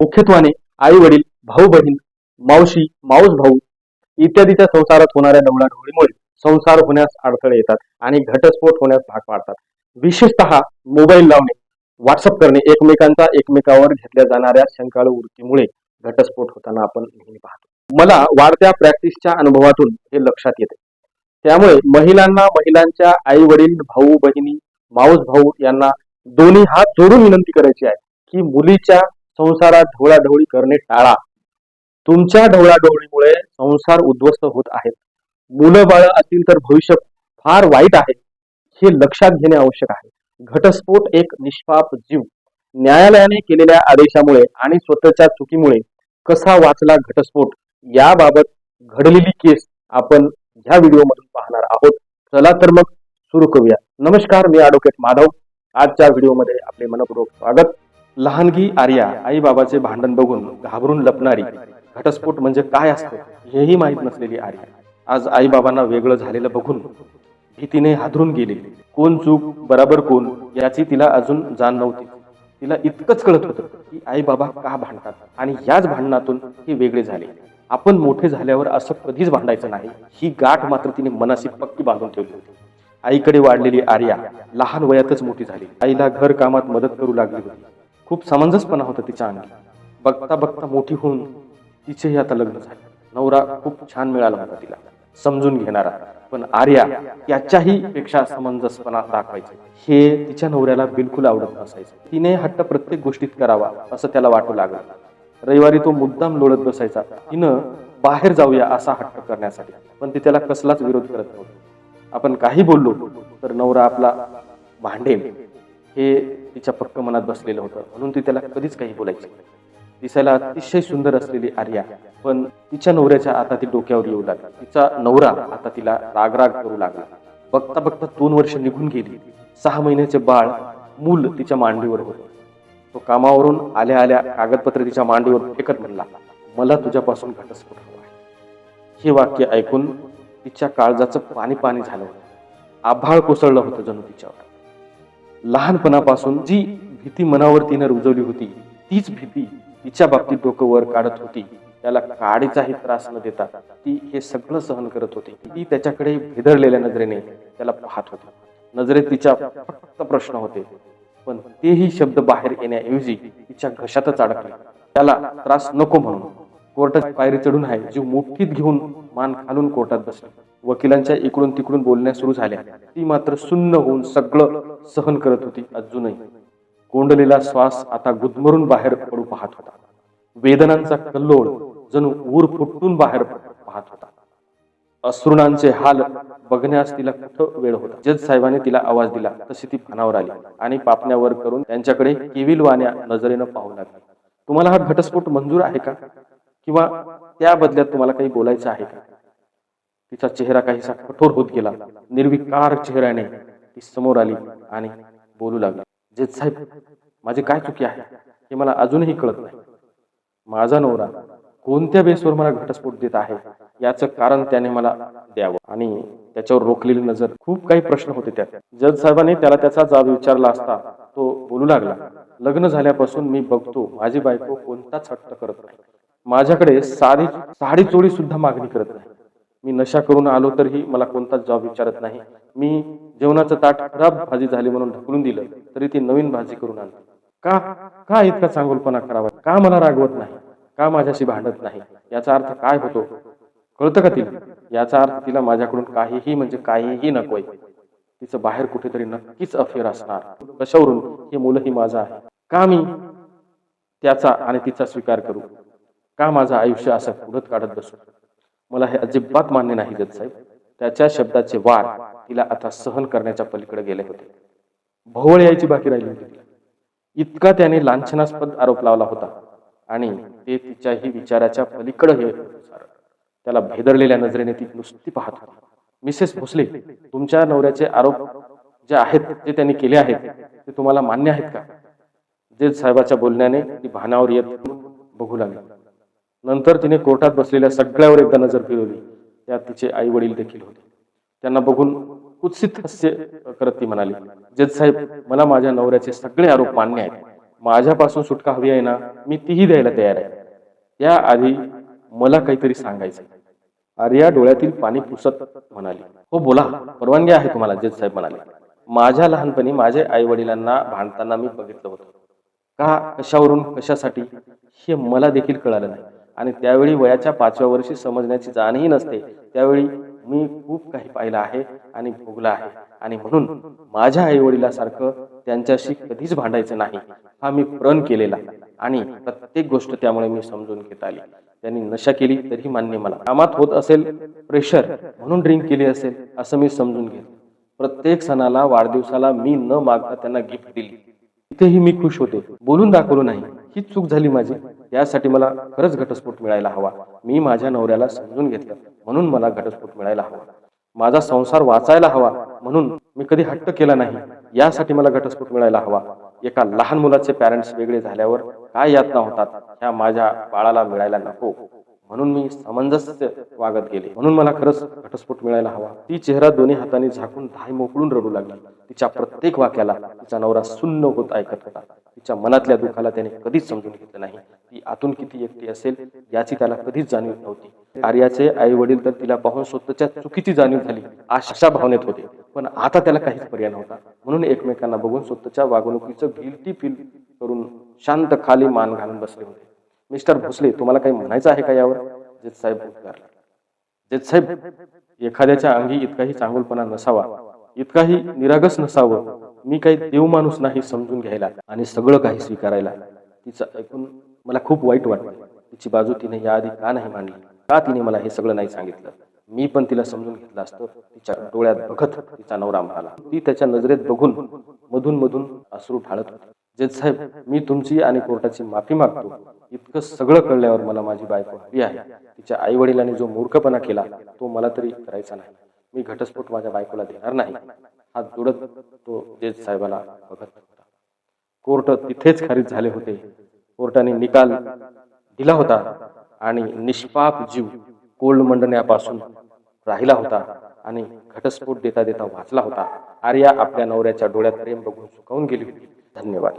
मुख्यत्वाने आई वडील भाऊ बहीण मावशी माऊस भाऊ इत्यादीच्या संसारात होणाऱ्या ढवळाढवळीमुळे संसार होण्यास अडथळे येतात आणि घटस्फोट होण्यास भाग पाडतात. विशेषतः मोबाईल लावणे व्हॉट्सअप करणे एकमेकांचा एकमेकावर घेतल्या जाणाऱ्या शंकाळू वृत्तीमुळे घटस्फोट होताना आपण नेहमी पाहतो. मला वाढत्या प्रॅक्टिसच्या अनुभवातून हे लक्षात येते. त्यामुळे महिलांना महिलांच्या आई वडील भाऊ बहिणी माऊस भाऊ यांना दोन्ही हात जोडून विनंती करायची आहे की मुलीच्या संसारात ढवळाढवळी करणे टाळा. तुमच्या ढवळाढवळीमुळे संसार उद्ध्वस्त होत आहेत. मुलं बाळ असतील तर भविष्य फार वाईट आहे. हे लक्षात घेणे आवश्यक आहे. घटस्फोट एक निष्पाप जीव. न्यायालयाने केलेल्या आदेशामुळे आणि स्वतःच्या चुकीमुळे कसा वाचला घटस्फोट? याबाबत घडलेली केस आपण ह्या व्हिडिओमधून पाहणार आहोत. चला तर मग सुरू करूया. नमस्कार मी ॲडव्होकेट माधव. आजच्या व्हिडिओमध्ये आपले मनपूर्वक स्वागत. लहानगी आर्या आई बाबाचे भांडण बघून घाबरून लपणारी घटस्फोट म्हणजे काय असतं हेही माहीत नसलेली आर्या. आज आई बाबांना वेगळं झालेलं बघून भीतीने हादरून गेली. कोण चूक बराबर कोण याची तिला अजून जाण नव्हती. तिला इतकंच कळत होतं की आई बाबा का भांडतात आणि याच भांडणातून हे वेगळे झाले. आपण मोठे झाल्यावर असं कधीच भांडायचं नाही. ही गाठ मात्र तिने मनाशी पक्की बांधून ठेवली होती. आईकडे वाढलेली आर्या लहान वयातच मोठी झाली. आईला घर कामात मदत करू लागली होती. खूप समंजसपणा होता तिच्या अंगी. बघता बघता मोठी होऊन तिचेही आता लग्न झाले. नवरा खूप छान मिळाला होता तिला. समजून घेणारा. पण आर्या याच्याही पेक्षा समंजसपणा दाखवायचे. हे तिच्या नवऱ्याला बिलकुल आवडत नसायचं. तिने हट्ट प्रत्येक गोष्टीत करावा असं त्याला वाटू लागलं. रविवारी तो मुद्दाम लोळत बसायचा. तिनं बाहेर जाऊया असा हट्ट करण्यासाठी. पण ती त्याला कसलाच विरोध करत नव्हती. आपण काही बोललो तर नवरा आपला भांडेल हे तिच्या पक्क मनात बसलेलं होतं. म्हणून ती त्याला कधीच काही बोलायची नाही. दिसायला अतिशय सुंदर असलेली आर्या पण तिच्या नवऱ्याच्या आता ती डोक्यावर येऊ लागली. तिचा नवरा आता तिला रागराग करू लागला. बघता बघता दोन वर्ष निघून गेली. सहा महिन्याचे बाळ मूल तिच्या मांडीवर होतं. तो कामावरून आल्या आल्या कागदपत्र तिच्या मांडीवर फेकत म्हणला मला तुझ्यापासून घटस्फोट हवा आहे. हे वाक्य ऐकून तिच्या काळजाचं पाणी पाणी झालं होतं. आभाळ कोसळलं होतं जणू तिच्यावर. लहानपणापासून जी भीती मनावर तिने रुजवली होती तीच भीती तिच्या बाबतीत डोकं वर काढत होती. त्याला काडीचाही त्रास न देता ती हे सगळं सहन करत होती. ती त्याच्याकडे भेदरलेल्या नजरेने त्याला पाहत होती. नजरेत तिच्या फक्त प्रश्न होते. पण तेही शब्द बाहेर येण्याऐवजी तिच्या घशातच अडकले. त्याला त्रास नको म्हणून कोर्टाची पायरी चढून आहे जीव मुठीत घेऊन मान खालून कोर्टात बसली. वकिलांच्या इकडून तिकडून बोलण्या सुरू झाल्या. ती मात्र सुन्न होऊन सगळं सहन करत होती अजूनही. कोंडलेला श्वास आता गुदमरून बाहेर पडू पाहत होता. वेदनांचा कल्लोळ जणू ऊर फुटून बाहेर पाहत होता. अश्रुणांचे हाल बघण्यास तिला कुठं वेळ होता? जज साहेबांनी तिला आवाज दिला. तशी ती भानावर आली आणि पापण्यावर करून त्यांच्याकडे केविलवाण्या नजरेनं पाहू लागली. तुम्हाला हा घटस्फोट मंजूर आहे का? किंवा त्या बदल्यात तुम्हाला काही बोलायचं आहे का? तिचा चेहरा काहीसा कठोर होत गेला. निर्विकार चेहऱ्याने ती समोर आली आणि बोलू लागली जज साहेब माझी काय चुकी आहे हे मला अजूनही कळत नाही. माझा नवरा कोणत्या बेसवर मला घटस्फोट देत आहे याचं कारण त्याने मला द्यावं. आणि त्याच्यावर रोखलेली नजर खूप काही प्रश्न होते त्यात. जज साहेबांनी त्याला त्याचा जाब विचारला असता तो बोलू लागला लग्न झाल्यापासून मी बघतो माझी बायको कोणताच हट्ट करत नाही. माझ्याकडे साधी साडी चोळी सुद्धा मागणी करत नाही. मी नशा करून आलो तरीही मला कोणताच जॉब विचारत नाही. मी जेवणाचं ताट खराब भाजी झाली म्हणून ढकलून दिलं तरी ती नवीन भाजी करून आणते का? का इतका चांगुलपणा करावा का मला रागवत नाही? का माझ्याशी भांडत नाही? याचा अर्थ काय होतो? कळतं का तिला? याचा अर्थ तिला माझ्याकडून काहीही म्हणजे काहीही नकोय तिचं बाहेर कुठेतरी नक्कीच अफेअर असणार. कशावरून? हे मुलंही माझं आहे. का मी त्याचा आणि तिचा स्वीकार करू? का माझं आयुष्य असं पुढत काढत बसू? मला हे अजिबात मान्य नाही जत साहेब. त्याच्या शब्दाचे वार तिला आता सहन करण्याच्या पलीकडे गेले होते. भोवळ यायची बाकी राहिली होती. इतका त्याने लांछनास्पद आरोप लावला होता आणि ते तिच्याही विचाराच्या पलीकडे हे त्याला भेदरलेल्या नजरेने ती नुसती पाहत होती. मिसेस भोसले तुमच्या नवऱ्याचे आरोप जे आहेत ते त्यांनी केले आहेत ते तुम्हाला मान्य आहेत का? जे साहेबाच्या बोलण्याने ती भानावर येत बघू लागली. नंतर तिने कोर्टात बसलेल्या सगळ्यावर एकदा नजर फिरवली. त्या तिचे आई वडील देखील होते. त्यांना बघून कुत्सित हास्य करत ती म्हणाली जज साहेब मला माझ्या नवऱ्याचे सगळे आरोप मान्य आहेत. माझ्यापासून सुटका हवी आहे ना मी तीही द्यायला तयार आहे. त्याआधी मला काहीतरी सांगायचं आर्या डोळ्यातील पाणी पुसत म्हणाली हो बोला. परवानगी आहे तुम्हाला जज साहेब म्हणाले. माझ्या लहानपणी माझ्या आई वडिलांना भांडताना मी बघितलं होतं. का कशावरून कशासाठी हे मला देखील कळालं नाही. आणि त्यावेळी वयाच्या पाचव्या वर्षी समजण्याची जाणही नसते. त्यावेळी मी खूप काही पाहिलं आहे आणि भोगलं आहे. आणि म्हणून माझ्या आई वडिलासारखं त्यांच्याशी कधीच भांडायचं नाही. हा मी प्रण केलेला आणि प्रत्येक गोष्ट त्यामुळे मी समजून घेत आली. त्यांनी नशा केली तरी मान्य मला. कामात होत असेल प्रेशर म्हणून ड्रिंक केली असेल असं मी समजून घेतलं प्रत्येक सणाला वाढदिवसाला मी न मागता त्यांना गिफ्ट दिली. तिथेही मी खुश होते. बोलून दाखवलो नाही. ही चूक झाली माझी. यासाठी मला खरंच घटस्फोट मिळायला हवा. मी माझ्या नवऱ्याला समजून घेतलं. म्हणून मला घटस्फोट मिळायला हवा. माझा संसार वाचायला हवा. म्हणून मी कधी हट्ट केला नाही. यासाठी मला घटस्फोट मिळायला हवा. एका लहान मुलाचे पॅरेंट्स वेगळे झाल्यावर काय यातना होतात ह्या माझ्या बाळाला मिळायला नको. म्हणून मी सामंजस्य वागत गेले. म्हणून मला खरंच घटस्फोट मिळायला हवा. ती चेहरा दोन्ही हाताने झाकून धाय मोकळून रडू लागली. तिच्या प्रत्येक वाक्याला तिचा नवरा सुन्न होत ऐकत होता. तिच्या मनातल्या दुःखाला त्याने कधीच समजून घेतलं नाही. ती आतून किती एकटी असेल याची त्याला कधीच जाणीव नव्हती. आर्याचे आई वडील तर तिला पाहून स्वतःच्या चुकीची जाणीव झाली. अशा भावनेत होते. पण आता त्याला काहीच पर्याय नव्हता. म्हणून एकमेकांना बघून स्वतःच्या वागणुकीचं गिल्टी फील करून शांत खाली मान घालून बसले होते. मिस्टर भोसले तुम्हाला काही म्हणायचं आहे का यावर? जेत साहेब उद्गारला जेत साहेब एखाद्याच्या अंगी इतकाही चांगुलपणा नसावा इतकाही निरागस नसावं मी काही देव माणूस नाही समजून घ्यायला आणि सगळं काही स्वीकारायला. तिचं ऐकून मला खूप वाईट वाटलं. तिची बाजू तिने याआधी का नाही मांडली? का तिने मला हे सगळं नाही सांगितलं? मी पण तिला समजून घेतलं असतं. तिच्या डोळ्यात बघत तिचा नवरा म्हणाला. ती त्याच्या नजरेत बघून मधून मधून अश्रू ढाळत होती. जज साहेब मी तुमची आणि कोर्टाची माफी मागतो. इतकं सगळं कळल्यावर मला माझी बायको हवी आहे. तिच्या आई वडिलांनी जो मूर्खपणा केला तो मला तरी करायचा नाही. मी घटस्फोट माझ्या बायकोला देणार नाही. हा जोडत तो जज साहेबाला बघत होता. कोर्ट तिथेच खारिज झाले होते. कोर्टाने निकाल दिला होता आणि निष्पाप जीव कोल्ड मंडण्यापासून राहिला होता आणि घटस्फोट देता देता वाचला होता. आर्या आपल्या नवऱ्याच्या डोळ्यात प्रेम बघून चुकवून गेली होती. धन्यवाद.